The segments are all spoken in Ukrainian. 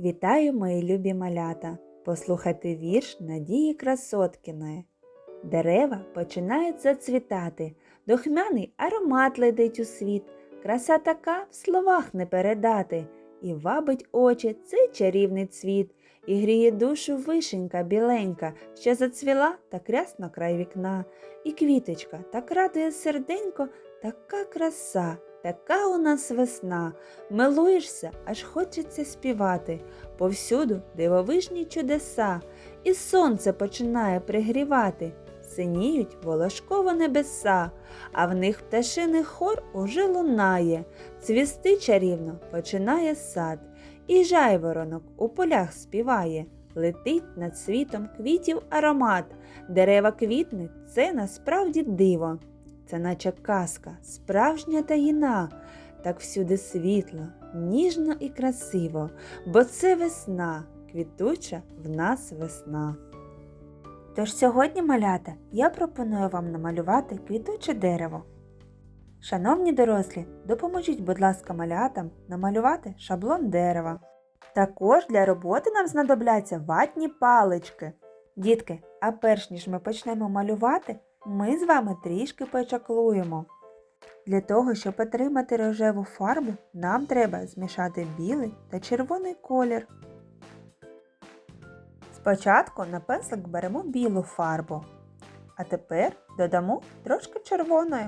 Вітаю, мої любі малята! Послухайте вірш Надії Красоткіної. Дерева починають зацвітати, духмяний аромат летить у світ. Краса така в словах не передати, і вабить очі цей чарівний цвіт, і гріє душу вишенька біленька, що зацвіла так рясно край вікна. І квіточка так радує серденько, така краса, така у нас весна. Милуєшся, аж хочеться співати. Повсюду дивовижні чудеса, і сонце починає пригрівати. Синіють волошково небеса, а в них пташиний хор уже лунає, цвісти чарівно починає сад, і жайворонок у полях співає, летить над світом квітів аромат, дерева квітнуть це насправді диво. Це наче казка, справжня таїна, так всюди світло, ніжно і красиво, бо це весна, квітуча в нас весна. Тож сьогодні, малята, я пропоную вам намалювати квітуче дерево. Шановні дорослі, допоможіть, будь ласка, малятам намалювати шаблон дерева. Також для роботи нам знадобляться ватні палички. Дітки, а перш ніж ми почнемо малювати, ми з вами трішки почаклуємо. Для того, щоб отримати рожеву фарбу, нам треба змішати білий та червоний колір. Спочатку на пензлик беремо білу фарбу, а тепер додамо трошки червоної.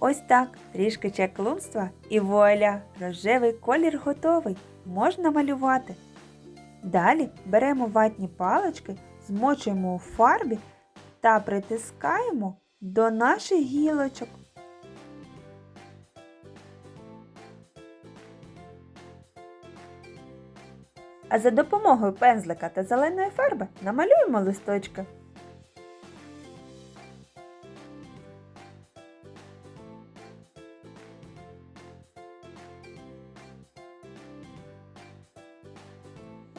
Ось так, трішки чаклунства і вуаля, рожевий колір готовий, можна малювати. Далі беремо ватні палички, змочуємо у фарбі та притискаємо до наших гілочок. А за допомогою пензлика та зеленої фарби намалюємо листочки.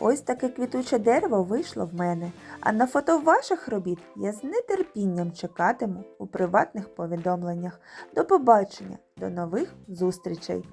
Ось таке квітуче дерево вийшло в мене, а на фото ваших робіт я з нетерпінням чекатиму у приватних повідомленнях. До побачення, до нових зустрічей!